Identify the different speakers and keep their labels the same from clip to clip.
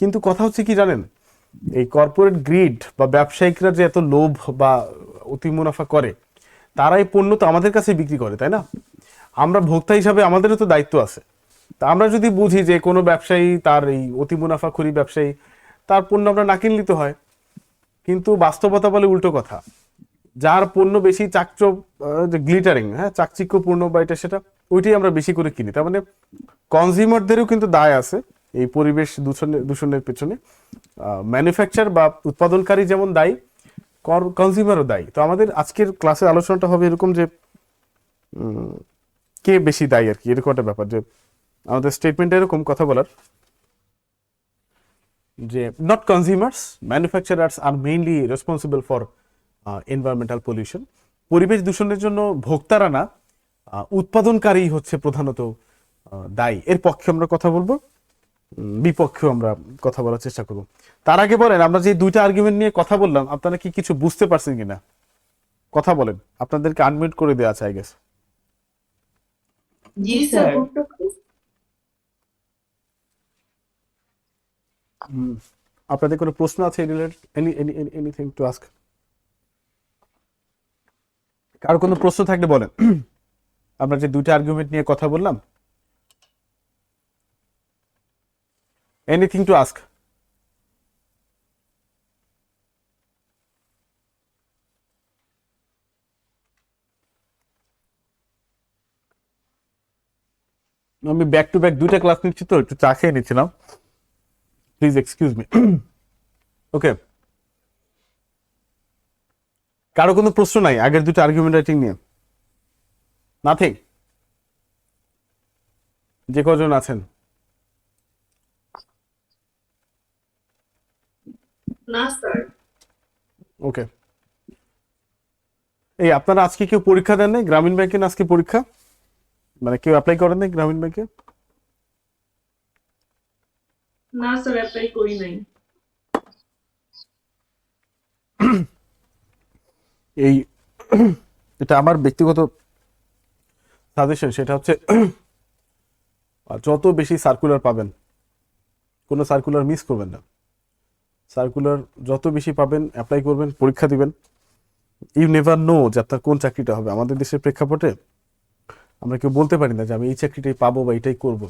Speaker 1: কিন্তু কথা হচ্ছে কি জানেন? এই কর্পোরেট গ্রিড বা ব্যবসায়িকরা যে এত লোভ বা অতি মুনাফা করে তারা এই পণ্য তো আমাদের কাছে বিক্রি করে, তাই না? আমরা ভোক্তা হিসাবে আমাদেরও তো দায়িত্ব আছে। তা আমরা যদি বুঝি যে কোনো ব্যবসায়ী তার এই অতি মুনাফাখুরি ব্যবসায়ী, তার পণ্য আমরা না কিনলিতে হয়। কিন্তু বাস্তবতা বলে উল্টো কথা। যার পণ্য বেশি চাকচ গ্লিটারিং হ্যাঁ চাকচিক্য চাকচিক্যপূর্ণ বা এটা সেটা, ওইটাই আমরা বেশি করে কিনি। তার মানে কনজিউমারদেরও কিন্তু দায় আছে। এই পরিবেশ দূষণের দূষণের পেছনে ম্যানুফ্যাকচার বা উৎপাদনকারী যেমন দায়ী কনজিউমারও দায়ী। তো আমাদের আজকের ক্লাসের আলোচনাটা হবে এরকম যে কে বেশি দায়ী আর কি? এরকম একটা ব্যাপার যে, আমাদের স্টেটমেন্ট এরকম কথা বলার। যে not consumers manufacturers are mainly responsible for environmental pollution পরিবেশ দূষণের জন্য ভোক্তারা না উৎপাদনকারী হচ্ছে প্রধানত দায়ী। এর পক্ষে আমরা কথা বলব। উম, বিপক্ষেও আমরা কথা বলার চেষ্টা করব। তার আগে বলেন আমরা যে দুইটা আর্গুমেন্ট নিয়ে কথা বললাম আপনারা কি কিছু বুঝতে পারছেন কিনা? কথা বলেন আপনাদেরকে আনমিউট করে দেওয়া আছে আই গেস
Speaker 2: জি স্যার।
Speaker 1: আপনাদের কোনো প্রশ্ন আছে related any any anything to ask কারও কোনো প্রশ্ন থাকলে বলেন। আমরা যে দুইটা আর্গুমেন্ট নিয়ে কথা বললাম এনিথিং to ask? আমি ব্যাক টু ব্যাক দুইটা ক্লাস নিচ্ছি তো, একটু চা খেয়ে নিচ্ছিলাম। প্লিজ এক্সকিউজ মি ওকে কারও কোনো প্রশ্ন নাই? আগের দুটো আর্গুমেন্ট রাইটিং নিয়ে। নাথিং যে কজন আছেন?
Speaker 2: না স্যার
Speaker 1: ওকে এই আপনারা আজকে কেউ পরীক্ষা দেন নাই গ্রামীণ ব্যাংকে না আজকে পরীক্ষা? মানে কেউ অ্যাপ্লাই করেন নাই গ্রামীণ ব্যাংকে?
Speaker 2: না স্যার অ্যাপ্লাই করি নাই।
Speaker 1: এই এটা আমার ব্যক্তিগত সাজেশন সেটা হচ্ছে যত বেশি সার্কুলার পাবেন কোনো সার্কুলার মিস করবেন না। সার্কুলার যত বেশি পাবেন অ্যাপ্লাই করবেন, পরীক্ষা দিবেন। ইউ নেভার নো যে আপনার কোন চাকরিটা হবে। আমাদের দেশের প্রেক্ষাপটে আমরা কেউ বলতে পারি না যে আমি এই চাকরিটাই পাবো বা এটাই করব।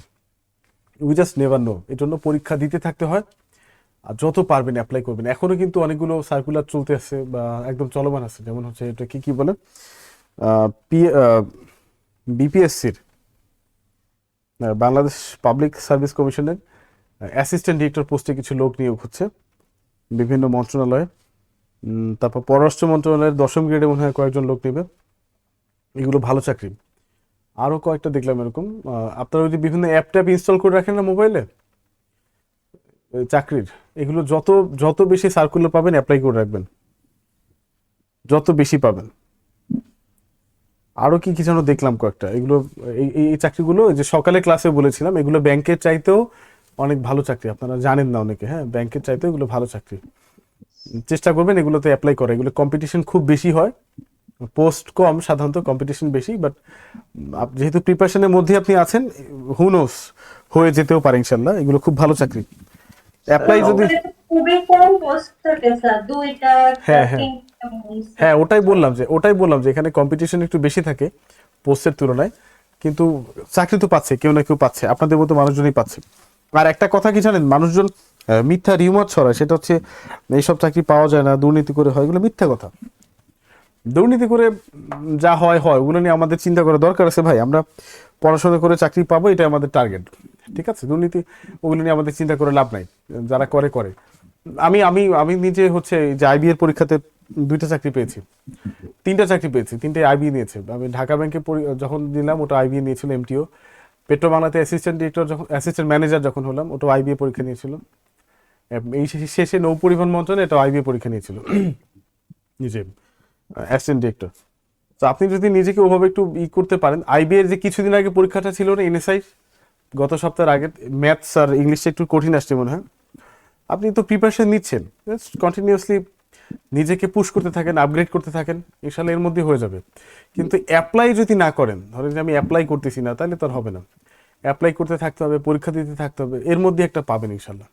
Speaker 1: উই জাস্ট নেভার নো এর জন্য পরীক্ষা দিতে থাকতে হয় আর যত পারবেন অ্যাপ্লাই করবেন। এখনও কিন্তু অনেকগুলো সার্কুলার চলতে আছে বা একদম চলমান আছে। যেমন হচ্ছে এটা কি কি বলে পি বিপিএসসির বাংলাদেশ পাবলিক সার্ভিস কমিশনের অ্যাসিস্ট্যান্ট ডিরেক্টর পোস্টে কিছু লোক নিয়োগ হচ্ছে। বিভিন্ন মন্ত্রণালয়ে তারপর পররাষ্ট্র মন্ত্রণালয়ের দশম গ্রেডে মনে হয় কয়েকজন লোক নেবে। এগুলো ভালো চাকরি। আরও কয়েকটা দেখলাম এরকম। আপনারা ওই যে বিভিন্ন অ্যাপ ট্যাপ ইনস্টল করে রাখেন না মোবাইলে চাকরির, এগুলো যত যত বেশি সার্কুলার পাবেন অ্যাপ্লাই করে রাখবেন। যত বেশি পাবেন। আরও কি কি যেন দেখলাম কয়েকটা। এগুলো, এই চাকরিগুলো যে সকালে ক্লাসে বলেছিলাম, এগুলো ব্যাংকের চাইতেও অনেক ভালো চাকরি আপনারা জানেন না অনেকে হ্যাঁ ব্যাংকের চাইতে এগুলো ভালো চাকরি। চেষ্টা করবেন এগুলোতে অ্যাপ্লাই করা এগুলো কম্পিটিশন খুব বেশি হয়। পোস্ট কম সাধারণত কম্পিটিশন বেশি বাট যেহেতু প্রিপারেশনের মধ্যে আপনি আছেন হুনোস হয়ে যেতেও পারে ইনশাল্লাহ এগুলো খুব ভালো চাকরি। অ্যাপ্লাই যদি হ্যাঁ, হয়।
Speaker 3: হ্যাঁ
Speaker 1: ওটাই বললাম যে ওটাই বললাম যে এখানে কম্পিটিশন একটু বেশি থাকে পোস্টের তুলনায় কিন্তু চাকরি তো পাচ্ছে কেউ না কেউ পাচ্ছে আপনাদের মতো মানুষজনই পাচ্ছে। আর একটা কথা কি জানেন? মানুষজন মিথ্যা রিউমার ছড়ায়, সেটা হচ্ছে এইসব চাকরি পাওয়া যায় না, দুর্নীতি করে হয়, এগুলো মিথ্যা কথা। দুর্নীতি করে যা হয় হয়, ওগুলো নিয়ে আমাদের চিন্তা করা দরকার আছে ভাই। আমরা পড়াশোনা করে চাকরি পাবো এটা আমাদের টার্গেট ঠিক আছে? দুর্নীতি, ওগুলো নিয়ে আমাদের চিন্তা করে লাভ নাই। যারা করে করে। আমি আমি আমি নিজে হচ্ছে যে আইবি এর পরীক্ষাতে দুইটা চাকরি পেয়েছি। তিনটা চাকরি পেয়েছি তিনটে আইবি নিয়েছে। আমি ঢাকা ব্যাংকে যখন দিলাম, ওটা আইবি নিয়েছিল এমটিও পেট্রো বাংলাতে অ্যাসিস্ট্যান্ট ডিরেক্টর যখন অ্যাসিস্ট্যান্ট ম্যানেজার যখন হলাম, ওটা আইবিএ পরীক্ষা নিয়েছিল এই শেষে- নৌ পরিবহন মন্ত্রণে এটা আইবিএ পরীক্ষা নিয়েছিল। নিজে অ্যাসিস্ট্যান্ট ডিরেক্টর তো আপনি যদি নিজেকে ওভাবে একটু ই করতে পারেন আইবি এর যে কিছুদিন আগে পরীক্ষাটা ছিল না এনএসআই গত সপ্তাহের আগে ম্যাথস আর ইংলিশটা একটু কঠিন আসছে মনে হয়। আপনি তো প্রিপারেশন নিচ্ছেন। কন্টিনিউয়াসলি নিজেকে পুশ করতে থাকেন আপগ্রেড করতে থাকেন ইনশাল্লাহ এর মধ্যে হয়ে যাবে। কিন্তু অ্যাপ্লাই যদি না করেন, ধরেন যে আমি অ্যাপ্লাই করতেছি না, তাহলে তো আর হবে না। অ্যাপ্লাই করতে থাকতে হবে পরীক্ষা দিতে থাকতে হবে এর মধ্যে একটা পাবেন ইনশাল্লাহ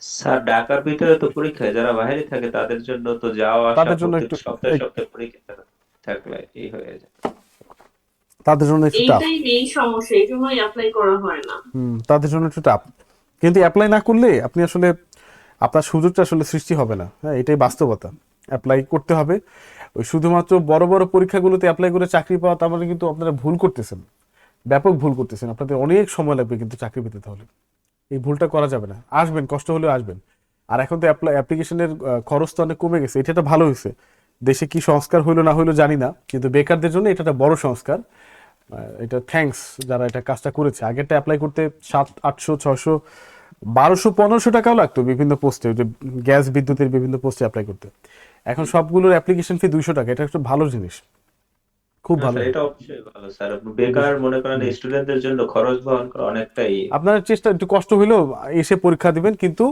Speaker 4: স্যার ঢাকার ভিতরে তো পরীক্ষা যারা বাইরে থাকে তাদের জন্য তো যাওয়া আসা
Speaker 1: তাদের জন্য একটু-
Speaker 4: সপ্তাহে সপ্তাহে পরীক্ষা থাকলে এই হয়ে যায়।
Speaker 1: তাদের জন্য একটু টাফ
Speaker 2: এইটাই মেইন সমস্যা এই জন্যই অ্যাপ্লাই করা হয় না।
Speaker 1: হুম তাদের জন্য একটু টাফ কিন্তু অ্যাপ্লাই না করলে আপনি আসলে আপনার সুযোগটা আসলে সৃষ্টি হবে না। হ্যাঁ এটাই বাস্তবতা। অ্যাপ্লাই করতে হবে। ওই শুধুমাত্র বড় বড় পরীক্ষাগুলোতে অ্যাপ্লাই করে চাকরি পাওয়া তার মানে কিন্তু আপনারা ভুল করতেছেন। ব্যাপক ভুল করতেছেন। আপনাদের অনেক সময় লাগবে কিন্তু চাকরি পেতে তাহলে। এই ভুলটা করা যাবে না। আসবেন, কষ্ট হলেও আসবেন। আর এখন তো অ্যাপ্লিকেশনের খরচ তো অনেক কমে গেছে। এটা একটা ভালো হয়েছে। দেশে কি সংস্কার হইল না হইল জানি না। কিন্তু বেকারদের জন্য এটা একটা বড় সংস্কার। এটা থ্যাঙ্কস যারা এটা কাজটা করেছে। আগেরটা অ্যাপ্লাই করতে সাত, আটশো ছশো বারোশো, পনেরোশো টাকাও লাগতো বিভিন্ন পোস্টে যে গ্যাস বিদ্যুতের বিভিন্ন পোস্টে অ্যাপ্লাই করতে। এখন সবগুলোর অ্যাপ্লিকেশন ফি দুইশো টাকা। এটা একটা ভালো জিনিস। খুব ভালো।
Speaker 4: এটা অবশ্যই ভালো স্যার বেকার মনে করেন স্টুডেন্টদের জন্য খরচ বহন করা অনেকটাই
Speaker 1: আপনার চেষ্টা একটু কষ্ট হইলেও এসে পরীক্ষা দিবেন কিন্তু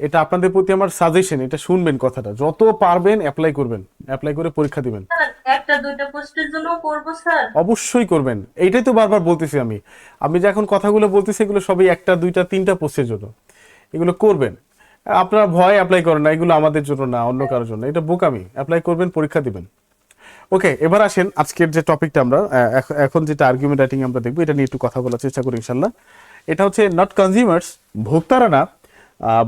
Speaker 1: এটা আপনাদের প্রতি আমার সাজেশন এটা শুনবেন কথাটা। যত পারবেন অ্যাপ্লাই করবেন। অ্যাপ্লাই করে পরীক্ষা দিবেন।
Speaker 3: একটা দুইটা পোস্টের জন্য করব স্যার।
Speaker 1: অবশ্যই করবেন। এইটাই তো বারবার বলতেছি আমি। আমি যে এখন কথাগুলো বলতেছি এগুলো সবই একটা দুইটা তিনটা পোস্টের জন্য। এগুলো করবেন। আপনারা ভয় অ্যাপ্লাই করেন না এগুলো আমাদের জন্য না অন্য কারোর জন্য। এটা বোকামি। অ্যাপ্লাই করবেন পরীক্ষা দিবেন। ওকে এবার আসেন আজকের যে টপিকটা আমরা এখন যেটা আর্গুমেন্ট রাইটিং আমরা দেখব, এটা নিয়ে একটু কথা বলার চেষ্টা করি ইনশাল্লাহ এটা হচ্ছে নট কনজিউমার্স ভোক্তারা না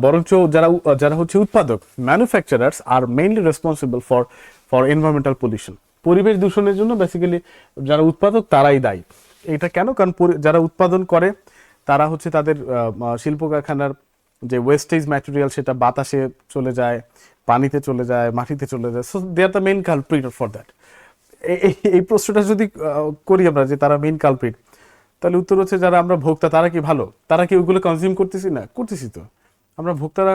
Speaker 1: বরঞ্চ যারা যারা হচ্ছে উৎপাদক manufacturers are mainly responsible for for environmental pollution পরিবেশ দূষণের জন্য বেসিক্যালি যারা উৎপাদক তারাই দায়ী। এটা কেন? কারণ যারা উৎপাদন করে, তারা হচ্ছে তাদের শিল্প কারখানার যে ওয়েস্টেজ ম্যাটেরিয়াল সেটা বাতাসে চলে যায় পানিতে চলে যায়, মাটিতে চলে যায়। So they are the main culprit for that এই প্রশ্নটা যদি করি আমরা যে তারা মেইন কালপ্রিট তাহলে উত্তর হচ্ছে যারা আমরা ভোক্তা, তারা কি ভালো? তারা কি ওইগুলো কনজিউম করতেছি? না, করতেছি তো। আমরা ভোক্তারা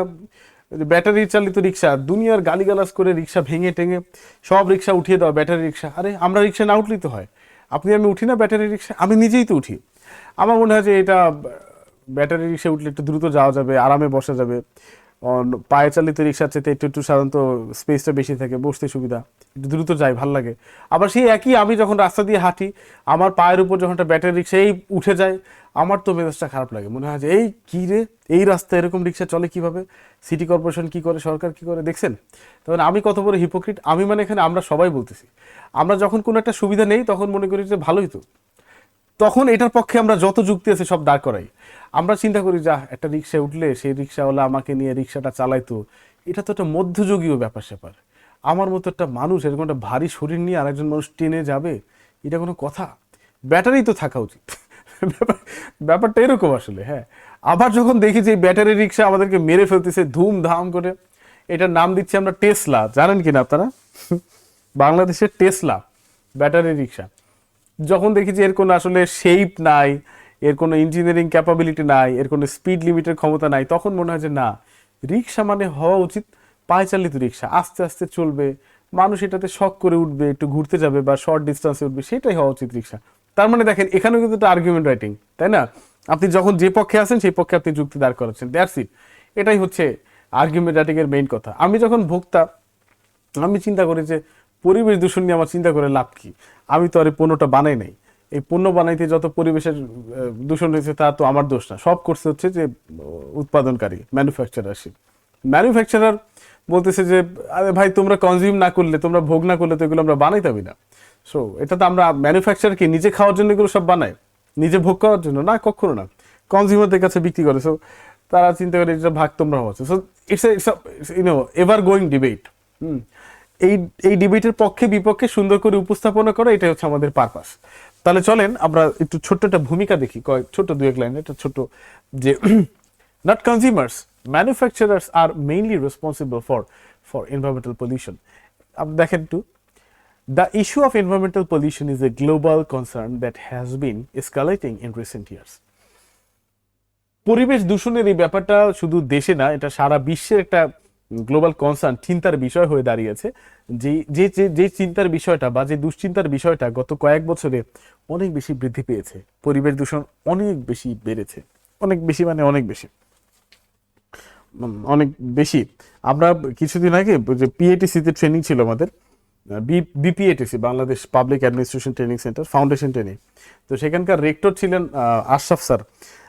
Speaker 1: ব্যাটারি চালিত রিক্সা, দুনিয়ার গালিগালাজ করে রিক্সা ভেঙে টেঙে সব রিক্সা উঠিয়ে দেওয়া ব্যাটারি রিক্সা। আরে, আমরা রিক্সা না উঠলেই তো হয়। আপনি আমি উঠি না ব্যাটারি রিক্সা? আমি নিজেই তো উঠি। আমার মনে হয় যে এটা ব্যাটারি রিক্সা উঠলে একটু দ্রুত যাওয়া যাবে, আরামে বসা যাবে। পায়ে চালিত রিক্সার চেয়ে একটু একটু সাধারণত স্পেসটা বেশি থাকে, বসতে সুবিধা। একটু দ্রুত যাই, ভালো লাগে। আবার সেই একই আমি যখন রাস্তা দিয়ে হাঁটি, আমার পায়ের উপর যখন একটা ব্যাটারি রিক্সা এই উঠে যায়, আমার তো মেজাজটা খারাপ লাগে। মনে হয় যে, এই কী রে? এই রাস্তায় এরকম রিক্সা চলে কীভাবে? সিটি কর্পোরেশন কি করে? সরকার কি করে? দেখছেন? তখন আমি কত বড় হিপোক্রিট আমি মানে এখানে আমরা সবাই বলতেছি। আমরা যখন কোনো একটা সুবিধা নেই, তখন মনে করি যে, ভালোই তো। তখন এটার পক্ষে আমরা যত যুক্তি আছে সব দাঁড় করাই। আমরা চিন্তা করি যা একটা রিক্সায় উঠলে সেই রিক্সাওয়ালা আমাকে নিয়ে রিক্সাটা চালাইতো। এটা তো একটা মধ্যযুগীয় ব্যাপার স্যাপার। আমার মতো একটা মানুষ, এরকম একটা ভারী শরীর নিয়ে আরেকজন মানুষ টেনে যাবে, এটা কোনো কথা? ব্যাটারি তো থাকা উচিত। ব্যাপারটা এরকম আসলে হ্যাঁ। আবার যখন দেখি যে ব্যাটারি রিক্সা আমাদেরকে মেরে ফেলতেছে, ধুমধাম করে, এটার নাম দিচ্ছি আমরা টেসলা। জানেন কিনা আপনারা? বাংলাদেশের টেসলা, ব্যাটারি রিক্সা। যখন দেখি যে এর কোনো আসলে শেপ নাই, এর কোনো ইঞ্জিনিয়ারিং ক্যাপাবিলিটি নাই, এর কোনো স্পিড লিমিটের ক্ষমতা নাই, তখন মনে হয় যে না, রিক্সা মানে হওয়া উচিত পায়চালিত রিক্সা। আস্তে আস্তে চলবে, মানুষ এটাতে শখ করে উঠবে, একটু ঘুরতে যাবে বা শর্ট ডিস্টেন্সে উঠবে, সেটাই হওয়া উচিত রিক্সা। তার মানে দেখেন, এখানেও কিন্তু একটা আর্গুমেন্ট রাইটিং তাই না? আপনি যখন যে পক্ষে আছেন, সেই পক্ষে আপনি যুক্তি দাঁড় করাচ্ছেন দ্যাটস ইট এটাই হচ্ছে আর্গুমেন্ট রাইটিং এর মেইন কথা। আমি যখন ভোক্তা, আমি চিন্তা করি যে পরিবেশ দূষণ নিয়ে আমার চিন্তা করে লাভ কি? আমি তো আর এই পণ্যটা বানাই নাই। এই পণ্য বানাইতে যত পরিবেশের দূষণ রয়েছে তা তো আমার দোষ না। সব করছে হচ্ছে যে উৎপাদনকারী ম্যানুফ্যাকচারারশিপ ম্যানুফ্যাকচারার বলতেছে যে, আরে ভাই, তোমরা কনজিউম না করলে, তোমরা ভোগ না করলে তো এগুলো আমরা বানাইতামই না। সো এটা তো আমরা ম্যানুফ্যাকচার কি নিজে খাওয়ার জন্য এগুলো সব বানাই নিজে ভোগ করার জন্য? না, কখনো না। কনজিউমারদের কাছে বিক্রি করে। সো তারা চিন্তা করে, এটা ভাগ তোমরা হচ্ছে so it's it's you know ever going debate hmm. এই এই ডিবেটের পক্ষে বিপক্ষে সুন্দর করে উপস্থাপনা করা, এটাই হচ্ছে আমাদের পারপাস তাহলে চলেন, আমরা একটু ছোট্ট একটা ভূমিকা দেখি, কয়েক ছোট দু এক লাইন, একটা ছোট যে not consumers manufacturers are mainly responsible for for environmental pollution আপনি দেখেন একটু, The issue of environmental pollution is a global concern that has been escalating in recent years. পরিবেশ দূষণের এই ব্যাপারটা শুধু দেশে না, এটা সারা বিশ্বের একটা গ্লোবাল কনসার্ন চিন্তার বিষয় হয়ে দাঁড়িয়েছে। যে যে, যে- চিন্তার বিষয়টা বা যে দুশ্চিন্তার বিষয়টা গত কয়েক বছরে অনেক বেশি বৃদ্ধি পেয়েছে। পরিবেশ দূষণ অনেক বেশি বেড়েছে। অনেক বেশি মানে অনেক বেশি। অনেক বেশি। আমরা কিছুদিন আগে যে পিএটিসিতে ট্রেনিং ছিল আমাদের BPATC Bangladesh public administration training centre foundation training তো সেখানকার রেক্টর ছিলেন আশরাফ স্যার,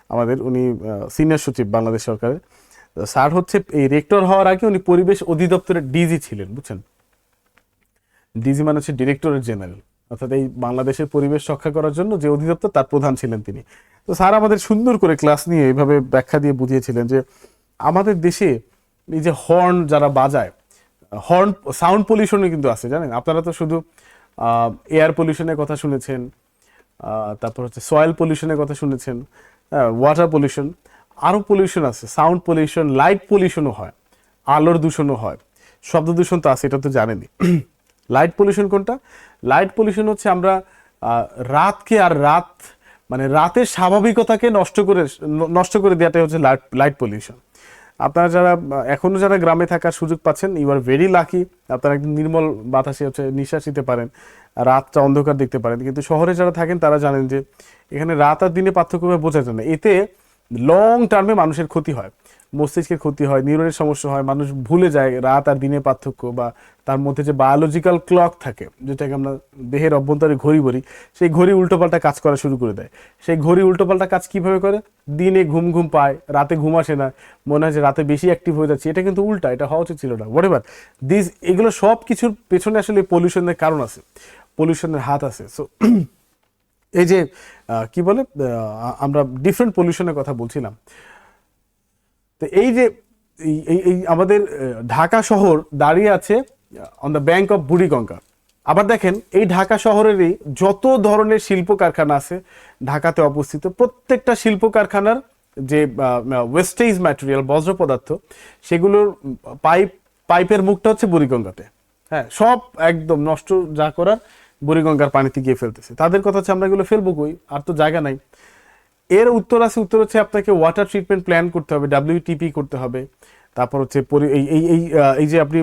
Speaker 1: আমাদের। উনি সিনিয়র সচিব বাংলাদেশ সরকারের। স্যার হচ্ছে এই রেক্টর হওয়ার আগে উনি পরিবেশ অধিদপ্তরের ডিজি ছিলেন, বুঝছেন? ডিজি মানে হচ্ছে ডিরেক্টরেট জেনারেল অর্থাৎ এই বাংলাদেশের পরিবেশ রক্ষা করার জন্য যে অধিদপ্তর তার প্রধান ছিলেন তিনি। তো স্যার আমাদের সুন্দর করে ক্লাস নিয়ে এইভাবে ব্যাখ্যা দিয়ে বুঝিয়েছিলেন যে আমাদের দেশে এই যে হর্ন যারা বাজায় হর্ন সাউন্ড পলিউশনও কিন্তু আছে, জানেন? আপনারা তো শুধু এয়ার পলিউশনের কথা শুনেছেন তারপর হচ্ছে সয়েল পলিউশনের কথা শুনেছেন ওয়াটার পলিউশন আরও পলিউশন আছে সাউন্ড পলিউশন লাইট পলিউশনও হয়, আলোর দূষণও হয়, শব্দ দূষণ তো আছে, এটা তো জানেনই। লাইট পলিউশন কোনটা? লাইট পলিউশন হচ্ছে আমরা রাতকে আর রাত মানে রাতের স্বাভাবিকতাকে নষ্ট করে নষ্ট করে দেওয়াটাই হচ্ছে লাইট লাইট পলিউশন আপনারা যারা এখনও যারা গ্রামে থাকার সুযোগ পাচ্ছেন ইউ আর ভেরি লাকি আপনারা একদম নির্মল বাতাসে হচ্ছে নিঃশ্বাস নিতে পারেন, রাতটা অন্ধকার দেখতে পারেন। কিন্তু শহরে যারা থাকেন, তারা জানেন যে, এখানে রাত আর দিনে পার্থক্য বোঝা যায় না। এতে লং টার্মে মানুষের ক্ষতি হয়। মস্তিষ্কের ক্ষতি হয় নিউরনের সমস্যা হয়, মানুষ ভুলে যায় রাত আর দিনের পার্থক্য বা তার মধ্যে যে বায়োলজিক্যাল ক্লক থাকে, যেটাকে আমরা দেহের অভ্যন্তরে ঘড়ি বলি, সেই ঘড়ি উল্টোপাল্টা কাজ করা শুরু করে দেয়। সেই ঘড়ি উল্টোপাল্টা কাজ কীভাবে করে? দিনে ঘুম ঘুম পায়, রাতে ঘুম আসে না, মনে হয় যে রাতে বেশি অ্যাক্টিভ হয়ে যাচ্ছে, এটা কিন্তু উল্টা, এটা হওয়া উচিত ছিল না। হোয়াট এভার দিস এগুলো সব কিছুর পেছনে আসলে পলিউশনের কারণ আছে পলিউশনের হাত আছে। সো এই যে কি বলে আমরা ডিফারেন্ট পলিউশনের কথা বলছিলাম। তো এই যে, এই- আমাদের ঢাকা শহর দাঁড়িয়ে আছে on the bank of Buriganga আবার দেখেন, এই ঢাকা শহরেরই যত ধরনের শিল্প কারখানা আছে, ঢাকাতে অবস্থিত প্রত্যেকটা শিল্প কারখানার যে ওয়েস্টেজ ম্যাটেরিয়াল বজ্র পদার্থ, সেগুলোর পাইপ পাইপের মুখটা হচ্ছে বুড়িগঙ্গাতে। হ্যাঁ সব একদম নষ্ট, যা করার বুড়িগঙ্গার পানিতে গিয়ে ফেলতেছে। তাদের কথা হচ্ছে আমরা এগুলো ফেলব কই? আর তো জায়গা নাই। এর উত্তর আছে, উত্তর হচ্ছে আপনাকে ওয়াটার ট্রিটমেন্ট প্ল্যান করতে হবে ডাব্লিউটিপি করতে হবে। তারপর হচ্ছে এই এই এই যে আপনি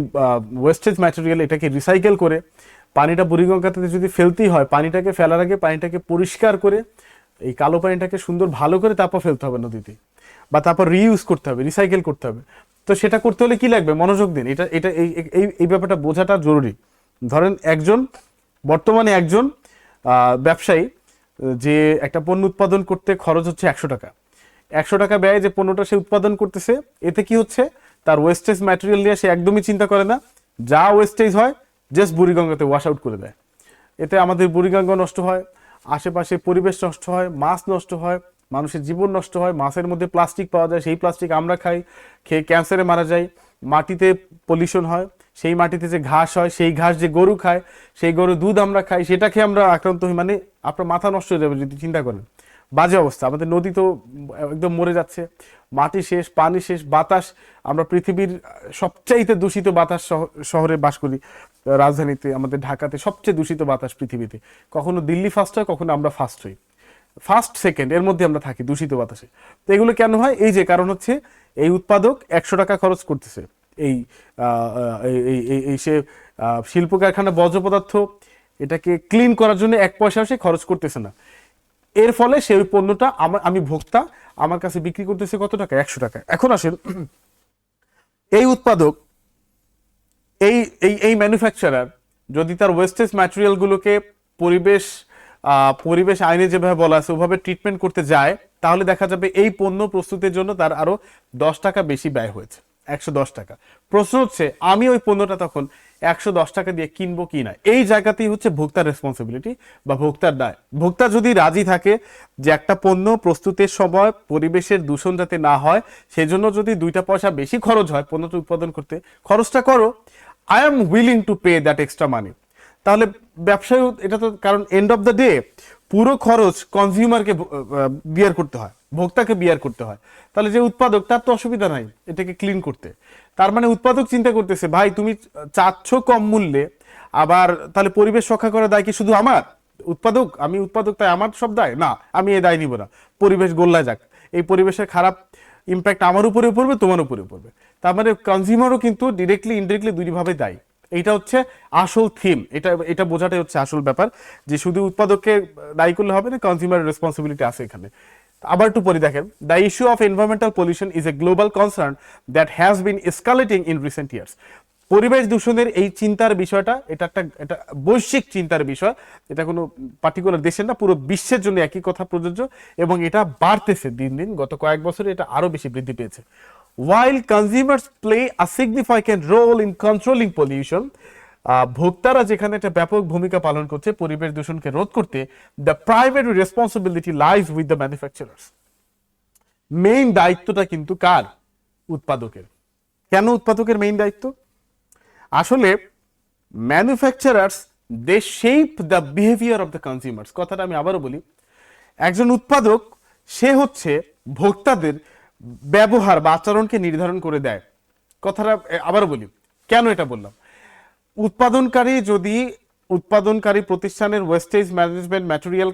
Speaker 1: ওয়েস্টেজ ম্যাটেরিয়াল এটাকে রিসাইকেল করে পানিটা বুড়িগঙ্গাতে যদি ফেলতেই হয়, পানিটাকে ফেলার আগে পানিটাকে পরিষ্কার করে এই কালো পানিটাকে সুন্দর ভালো করে তারপর ফেলতে হবে নদীতে। বা তারপর রিইউজ করতে হবে রিসাইকেল করতে হবে। তো সেটা করতে হলে কি লাগবে? মনোযোগ দিন। এটা এটা এই এই ব্যাপারটা বোঝাটা জরুরি। ধরেন একজন বর্তমানে একজন ব্যবসায়ী, যে একটা পণ্য উৎপাদন করতে খরচ হচ্ছে একশো টাকা। একশো টাকা ব্যয়ে যে পণ্যটা সে উৎপাদন করতেছে, এতে কি হচ্ছে? তার ওয়েস্টেজ ম্যাটেরিয়াল নিয়ে সে একদমই চিন্তা করে না। যা ওয়েস্টেজ হয় জাস্ট বুড়িগঙ্গাতে ওয়াশ আউট করে দেয়। এতে আমাদের বুড়িগঙ্গা নষ্ট হয়, আশেপাশে পরিবেশ নষ্ট হয়, মাছ নষ্ট হয়, মানুষের জীবন নষ্ট হয়, মাছের মধ্যে প্লাস্টিক পাওয়া যায়, সেই প্লাস্টিক আমরা খাই, খেয়ে ক্যান্সারে মারা যাই, মাটিতে পলিউশন হয়। সেই মাটিতে যে ঘাস হয়, সেই ঘাস যে গরু খায়, সেই গরু দুধ আমরা খাই সেটা খেয়ে আমরা আক্রান্ত হই মানে আপনার মাথা নষ্ট হয়ে যাবে যদি চিন্তা করেন। বাজে অবস্থা। আমাদের নদী তো একদম মরে যাচ্ছে। মাটি শেষ, পানি শেষ, বাতাস। আমরা পৃথিবীর সবচাইতে দূষিত বাতাস শহ- শহরে বাস করি। রাজধানীতে, আমাদের ঢাকাতে সবচেয়ে দূষিত বাতাস পৃথিবীতে। কখনো দিল্লি ফার্স্ট হয়, কখনো আমরা ফার্স্ট হই। ফার্স্ট সেকেন্ড এর মধ্যে আমরা থাকি দূষিত বাতাসে। তো এগুলো কেন হয়? এই যে, কারণ হচ্ছে এই উৎপাদক একশো টাকা খরচ করতেছে। এই এই- সে শিল্প কারখানা বর্জ্য পদার্থ এটাকে ক্লিন করার জন্য এক পয়সাও সে খরচ করতেছে না। এর ফলে সেই পণ্যটা আমার আমি ভোক্তা, আমার কাছে বিক্রি করতেছে কত টাকা? একশো টাকা। এখন আসেন, এই উৎপাদক, এই এই এই ম্যানুফ্যাকচারার যদি তার ওয়েস্টেজ ম্যাটেরিয়ালগুলোকে পরিবেশ পরিবেশ আইনে যেভাবে বলা আছে, ওভাবে ট্রিটমেন্ট করতে যায়, তাহলে দেখা যাবে এই পণ্য প্রস্তুতের জন্য তার আরও দশ টাকা বেশি ব্যয় হয়েছে। একশো দশ টাকা। প্রশ্ন হচ্ছে, আমি ওই পণ্যটা তখন একশো দশ টাকা দিয়ে কিনবো কি না? এই জায়গাতেই হচ্ছে ভোক্তার রেসপন্সিবিলিটি বা ভোক্তার দায়। ভোক্তা যদি রাজি থাকে যে একটা পণ্য প্রস্তুতের সময় পরিবেশের দূষণ যাতে না হয়, সেজন্য যদি দুইটা পয়সা বেশি খরচ হয় পণ্যটা উৎপাদন করতে, খরচটা করো। I am willing to pay that extra money তাহলে ব্যবসায়ী এটা তো কারণ এন্ড অফ দ্য ডে পুরো খরচ কনজিউমারকে বিয়ার করতে হয়, ভোক্তাকে বিয়ার করতে হয়। তাহলে যে উৎপাদক, তার তো অসুবিধা নাই এটাকে ক্লিন করতে। তার মানে উৎপাদক চিন্তা করতেছে, ভাই, তুমি চাচ্ছ কম মূল্যে, আবার তাহলে পরিবেশ রক্ষা করার দায় কি শুধু আমার? উৎপাদক, আমি উৎপাদক, তাই আমার সব দায়? না, আমি এ দায় নিব না। পরিবেশ গোল্লায় যাক। এই পরিবেশের খারাপ ইম্প্যাক্ট আমার উপরেও পড়বে, তোমার উপরেও পড়বে। তার মানে কনজিউমারও কিন্তু ডিরেক্টলি ইনডিরেক্টলি দুইভাবে দায়ী। এইটা হচ্ছে আসল থিম এটা এটা বোঝাটাই হচ্ছে আসল ব্যাপার যে শুধু উৎপাদককে দায়ী করলে হবে না কনজিউমার রেসপন্সিবিলিটি আছে এখানে। আবার একটু পরে দেখেন the issue of environmental pollution is a global concern that has been escalating in recent years পরিবেশ দূষণের এই চিন্তার বিষয়টা, এটা একটা, এটা বৈশ্বিক চিন্তার বিষয়। এটা কোনো পার্টিকুলার দেশের না, পুরো বিশ্বের জন্য একই কথা প্রযোজ্য এবং এটা বাড়তেছে দিন দিন। গত কয়েক বছরে এটা আরও বেশি বৃদ্ধি পেয়েছে। While consumers play a significant role in controlling pollution ভোক্তারা যেখানে একটা ব্যাপক ভূমিকা পালন করছে, পরিবেশ দূষণকে রোধ করতে the private responsibility lies with the manufacturers main দায়িত্বটা কিন্তু কার? উৎপাদকের। কেন উৎপাদকের মেইন দায়িত্ব? আসলে manufacturers they shape the behaviour of the consumers কথাটা আমি আবারও বলি, একজন উৎপাদক, সে হচ্ছে ভোক্তাদের ব্যবহার বা আচরণকে নির্ধারণ করে দেয়। কথাটা এ, আবারও বলি কেন এটা বললাম? উৎপাদনকারী যদি উৎপাদনকারী প্রতিষ্ঠানের wastage management material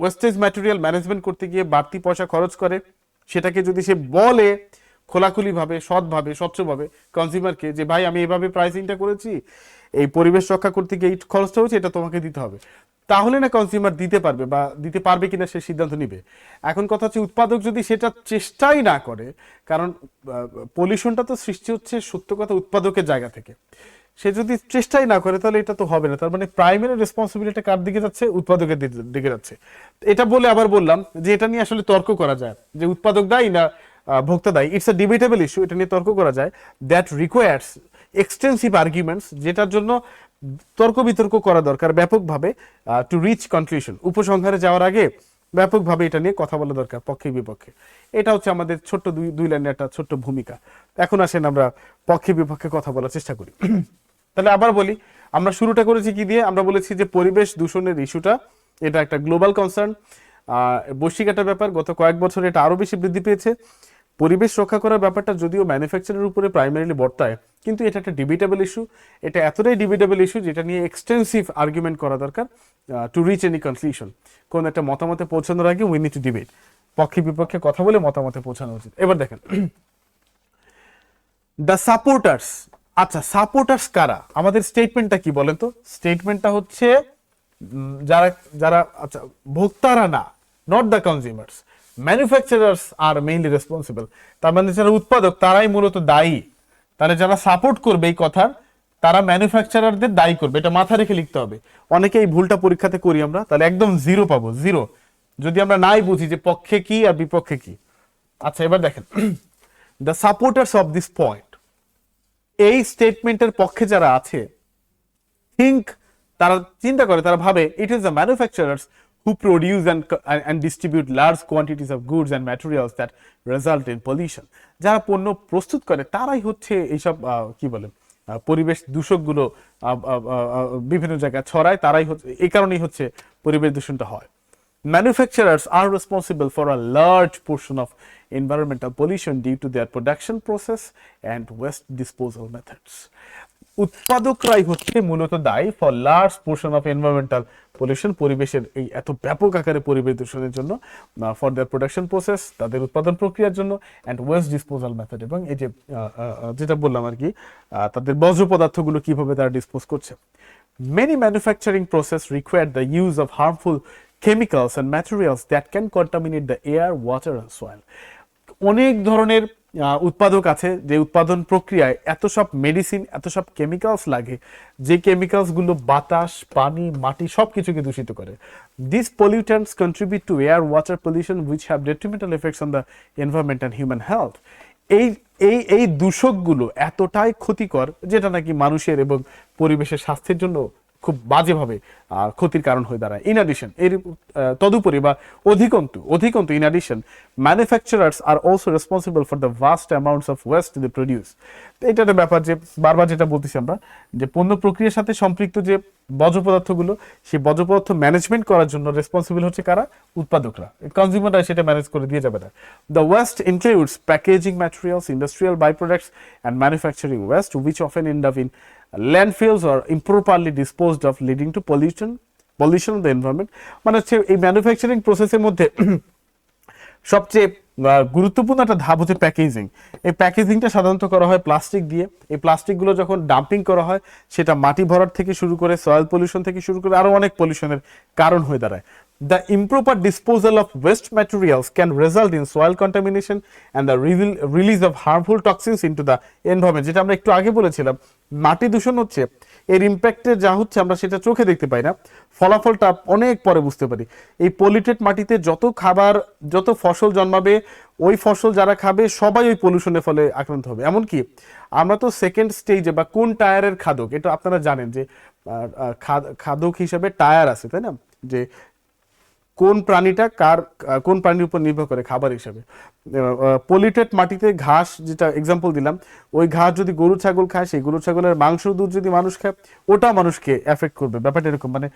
Speaker 1: wastage material management করতে গিয়ে বাড়তি পয়সা খরচ করে সেটাকে যদি সে বলে খোলাখুলিভাবে সৎভাবে স্বচ্ছভাবে কনজিউমারকে যে ভাই আমি এভাবে প্রাইসিংটা করেছি এই পরিবেশ রক্ষা করতে গিয়ে এই খরচটা হচ্ছে এটা তোমাকে দিতে হবে। তাহলে না কনজিউমার দিতে পারবে বা দিতে পারবে কিনা সে সিদ্ধান্ত নিবে। এখন কথা হচ্ছে উৎপাদক যদি সেটা চেষ্টাই না করে, কারণ পলিউশনটা তো সৃষ্টি হচ্ছে সত্য কথা উৎপাদকের জায়গা থেকে। সে যদি চেষ্টাই না করে, তাহলে এটা তো হবে না। তার মানে প্রাইমারি রেসপন্সিবিলিটি কার দিকে যাচ্ছে? উৎপাদকের দিকে- যাচ্ছে। এটা বলে আবার বললাম যে এটা নিয়ে আসলে তর্ক করা যায়। যে উৎপাদক দায়ী না ভোক্তা দায়ী? ইটস আ ডিবেটেবল ইস্যু এটা নিয়ে তর্ক করা যায়। দ্যাট রিকোয়ার্স এক্সটেন্সিভ আর্গুমেন্টস যেটার জন্য তর্ক বিতর্ক করা দরকার ব্যাপকভাবে টু রিচ কনক্লুশন উপসংহারে যাওয়ার আগে ব্যাপকভাবে এটা নিয়ে কথা বলা দরকার, পক্ষে বিপক্ষে। এটা হচ্ছে আমাদের ছোট্ট দুই দুই লাইনের একটা ছোট্ট ভূমিকা। এখন আসেন আমরা পক্ষে বিপক্ষে কথা বলার চেষ্টা করি। তাহলে আবার বলি, আমরা শুরুটা করেছি কি দিয়ে? আমরা বলেছি যে পরিবেশ দূষণের ইস্যুটা, এটা একটা গ্লোবাল কনসার্ন। বৈশ্বিক একটা ব্যাপার, গত কয়েক বছরে এটা আরও বেশি বৃদ্ধি পেয়েছে। পরিবেশ রক্ষা করার ব্যাপারটা যদিও ম্যানুফ্যাকচারের উপরে প্রাইমারিলি বর্তায়, কিন্তু এটা একটা ডিবেটেবল ইস্যু এটা এতটাই ডিবেটেবল ইস্যু যেটা নিয়ে এক্সটেন্সিভ আর্গুমেন্ট করা দরকার টু রিচ এনি কনক্লুশন কোন একটা মতামতে পৌঁছানোর আগে উই নিড টু ডিবেট পক্ষে বিপক্ষে কথা বলে মতামতে পৌঁছানো উচিত। এবার দেখেন। দ্য সাপোর্টার্স আচ্ছা সাপোর্টার্স কারা? আমাদের স্টেটমেন্টটা কি বলেন তো? স্টেটমেন্টটা হচ্ছে যারা যারা আচ্ছা ভোক্তারা না not the consumers manufacturers are mainly responsible তার মানে যারা উৎপাদক, তারাই মূলত দায়ী। তাহলে যারা সাপোর্ট করবে এই কথার তারা ম্যানুফ্যাকচারারদের দায়ী করবে। এটা মাথা রেখে লিখতে হবে। অনেকে এই ভুলটা পরীক্ষাতে করি আমরা, তাহলে একদম জিরো পাবো জিরো যদি আমরা নাই বুঝি যে পক্ষে কি আর বিপক্ষে কি। আচ্ছা এবার দেখেন। The supporters of this point এই স্টেটমেন্টের পক্ষে যারা আছে থিঙ্ক তারা চিন্তা করে, তারা ভাবে it is the manufacturers who produce and and distribute large quantities of goods and materials that result in pollution যারা পণ্য প্রস্তুত করে, তারাই হচ্ছে এইসব কি বলে পরিবেশ দূষকগুলো বিভিন্ন জায়গায় ছড়ায়, তারাই হচ্ছে, এই কারণেই হচ্ছে পরিবেশ দূষণটা হয় Manufacturers are responsible for a large portion of environmental pollution due to their production process and waste disposal methods. উৎপাদকরাই হচ্ছে মূলত দায়ী for large portion of environmental pollution পরিবেশের এই এত ব্যাপক আকারে পরিবেশ দূষণের জন্য ফর দেয়ার প্রোডাকশন প্রসেস তাদের উৎপাদন প্রক্রিয়ার জন্য অ্যান্ড ওয়েস্ট ডিসপোজাল মেথড এবং এই যে যেটা বললাম আর কি তাদের বজ্র পদার্থগুলো কীভাবে তারা ডিসপোজ করছে Many manufacturing process require the use of harmful chemicals and materials that can contaminate the air water and soil. অনেক ধরনের উৎপাদক আছে যে উৎপাদন প্রক্রিয়ায় এত সব মেডিসিন এত সব কেমিক্যালস লাগে, যে কেমিক্যালসগুলো বাতাস, পানি, মাটি সব কিছুকে দূষিত করে। This pollutants contribute to air water pollution which have detrimental effects on the environment and human health এই এই এই দূষকগুলো এতটাই ক্ষতিকর, যেটা নাকি মানুষের এবং পরিবেশের স্বাস্থ্যের জন্য খুব বাজেভাবে ক্ষতির কারণ হয়ে দাঁড়ায়। ইন অ্যাডিশন এর তদুপরি বা অধিকন্তু অধিকন্তু in addition manufacturers are also responsible for the vast amounts of waste they produce এটা একটা ব্যাপার যে, বারবার যেটা বলতেছি আমরা, যে পণ্য প্রক্রিয়ার সাথে সম্পৃক্ত যে বর্জ্য পদার্থগুলো সেই বর্জ্য পদার্থ ম্যানেজমেন্ট করার জন্য রেসপন্সিবল হচ্ছে কারা? উৎপাদকরা। কনজিউমাররা সেটা ম্যানেজ করে দিয়ে যাবে না। The waste includes packaging materials industrial by products and manufacturing waste which often up in landfills or improperly disposed of, leading to pollution pollution of the environment. মানে হচ্ছে এই ম্যানুফ্যাকচারিং প্রসেসের মধ্যে সবচেয়ে গুরুত্বপূর্ণ একটা ধাপ হচ্ছে প্যাকেজিং এই প্যাকেজিংটা সাধারণত করা হয় প্লাস্টিক দিয়ে। এই প্লাস্টিকগুলো যখন ডাম্পিং করা হয়, সেটা মাটি ভরার থেকে শুরু করে সয়েল পলিউশন থেকে শুরু করে, আরও অনেক পলিউশনের কারণ হয়ে দাঁড়ায়। The improper disposal of waste materials can result in soil contamination and the release of harmful toxins into the environment যেটা আমরা একটু আগে বলেছিলাম, মাটি দূষণ হচ্ছে, এর ইম্প্যাক্টে যা হচ্ছে আমরা সেটা চোখে দেখতে পাই না, ফলাফলটা অনেক পরে বুঝতে পারি। এই পলিউটেড মাটিতে যত খাবার, যত ফসল জন্মাবে, ওই ফসল যারা খাবে, সবাই ওই পলিউশনের ফলে আক্রান্ত হবে। এমনকি আমরা তো সেকেন্ড স্টেজে বা কোন টায়ারের খাদক, এটা আপনারা জানেন যে খাদক হিসাবে টায়ার আছে, তাই না? যে কোন প্রাণীটা কার কোন প্রাণীর উপর নির্ভর করে খাবার হিসাবে। পলিটেট মাটিতে ঘাস যেটা এক্সাম্পল দিলাম, ওই ঘাস যদি গরু, ছাগল খায়, সেই গরু, ছাগলের মাংস দুধ যদি মানুষ খায়, ওটা মানুষকে এফেক্ট করবে। ব্যাপারটা এরকম মানে